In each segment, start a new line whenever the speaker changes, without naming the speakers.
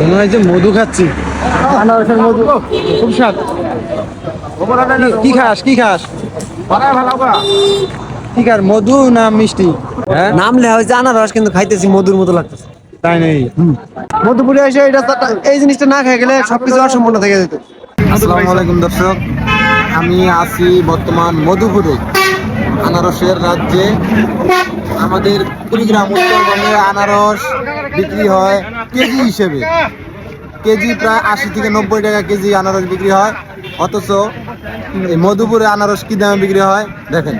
মনে হয় যে মধু খাচ্ছি।
আনারসের মধু।
খুব স্বাদ। কি- কি খাস কি খাস? কি খাস মধু না মিষ্টি? হ্যাঁ?
নাম লেখা হয়েছে আনারস কিন্তু খাইতেছি মধুর মতো লাগতেছে।
তাই নেই
মধুপুরে এসে এটা এই জিনিসটা না খেয়ে গেলে সবকিছু অসম্পূর্ণ থেকে যেত।
আসসালামু আলাইকুম দর্শক আমি আছি বর্তমান মধুপুরে। আনারসের রাজ্যে আমাদের কুড়িগ্রাম, উত্তরবঙ্গে আনারস বিক্রি হয় কেজি হিসেবে। কেজি প্রায় আশি থেকে নব্বই টাকা কেজি আনারস বিক্রি হয়। অথচ মধুপুরে আনারস কী দামে বিক্রি হয়? দেখেন।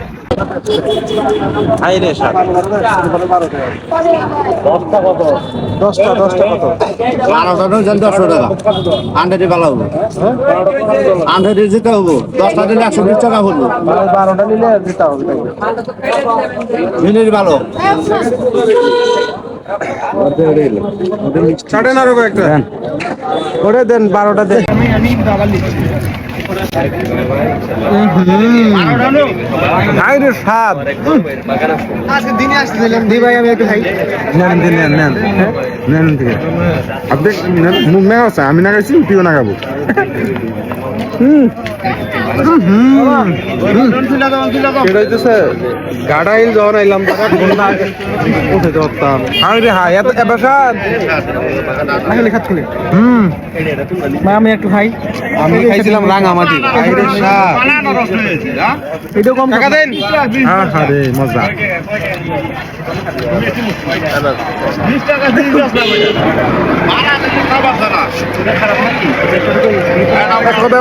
দশটা দশটা কত?
বারোটা ডজন দশশো টাকা। আন্ডারে ভালো হব। আন্ডারে যেতে হব। দশটা দিলে একশো বিশ টাকা হলো
বারোটা নিলে দিতে হবে।
মিনিট ভালো।
ছাড়েন আরও কয়েকটা। করে দেন বারোটা দেন। ভাইরে স্বাদ
আজকে দিনে আসছিলাম দি ভাই আমি একটু খাই
নেন দিন নেন নেন। নেন থেকে আপনি মুখ না আছে আমি না খাইছি তুইও না খাব। সেটা হইতেছে গাড়াইল যখন আইলাম তখন ঘণ্টা আগে উঠে হাই রে হাই এত এত স্বাদ
খালি
হুম
আমি একটু খাই
আমি খাইছিলাম রাঙামাটি হাই রে স্বাদ
কম
টাকা দেন হ্যাঁ হ্যাঁ রে মজা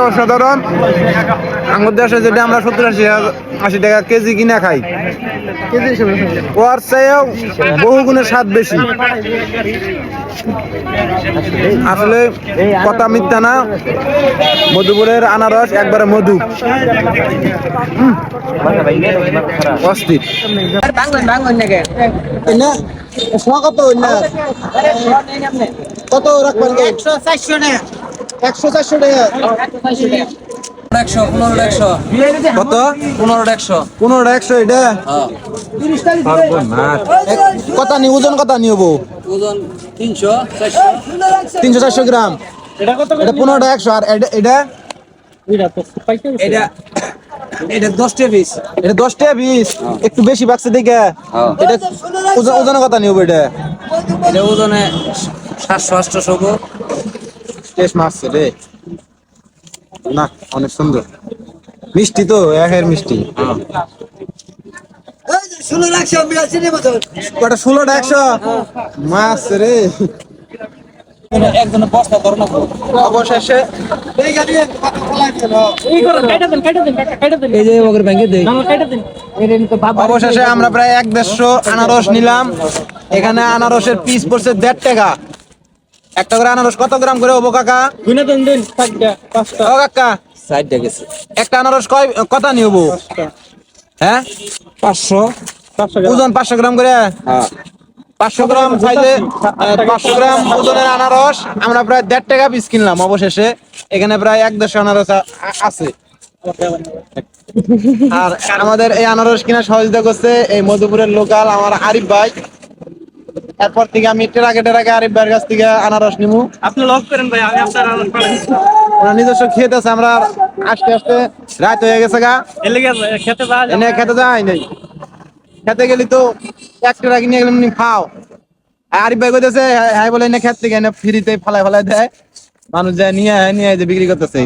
অসাধারণ আমাদের দেশে যদি আমরা সত্তর আশি আশি টাকা কেজি কিনা খাই। ওর চেয়েও বহু গুণের স্বাদ বেশি। আসলে কথা মিথ্যা না মধুপুরের আনারস একবারে মধু। অস্থির। কত কত রাখবেন একশো চারশো টাকা একশো চারশো টাকা
একশো পনেরো একশো।
কত?
পনেরো একশো।
পনেরো একশো এটা? এক- কত নি ওজন কত নিব?
ওজন তিনশো চারশো।
তিনশো চারশো গ্রাম। এটা পনেরোটা একশো। আর এটা- এটা?
এটা এটা দশটা পিস
এটা দশ টাকা পিস একটু বেশি বাক্সে দেখে। এটা ওজন ওজনে কত নিব এটা?
এটা ওজনে
টেস্ট মারছে রে। না অনেক সুন্দর। মিষ্টি তো একের মিষ্টি। কটা ষোলোটা একশো? মাছ রে।
একজনের বস্তা ধর না।
অবশেষে
এই যে ওদের ব্যাংকে দেয়
অবশেষে আমরা প্রায় এক দেড়শো আনারস নিলাম। এখানে আনারসের পিস পড়ছে দেড় টাকা। একটা করে আনারস কত গ্রাম করে হব কাকা? ও কাকা। একটা আনারস কয় কত নিব হ্যাঁ?
পাঁচশো।
ওজন পাঁচশো গ্রাম করে?
হ্যাঁ।
পাঁচশো গ্রাম চাইলে পাঁচশো গ্রাম। ওজনের আনারস। আমরা প্রায় দেড় টাকা পিস কিনলাম অবশেষে। এখানে প্রায় এক দেড়শো আনারস আছে। আর আমাদের এই আনারস কিনা সহযোগিতা করছে এই মধুপুরের লোকাল আমার আরিফ ভাই। এরপর থেকে আমি টেরাকে টেরাকে আরিফ ভাইয়ের কাছ থেকে আনারস নিমু।
আপনি লক করেন ভাই আমি আপনার আনারস
ওরা নিজস্ব খেতে আছে আমরা আস্তে আস্তে রাত হয়ে গেছে গা।
এলে গেছে খেতে
এনে খেতে যায় নাই। খেতে গেলি তো, এক টাকা কিনে গেলাম নি খাও। আর ভাই কইতেছে হ্যাঁ বলে, এনে খেত থেকে এনে ফ্রিতে ফালাই ফালাই দেয় মানুষ যায়, নিয়ে নিয়ে যে বিক্রি করতেছে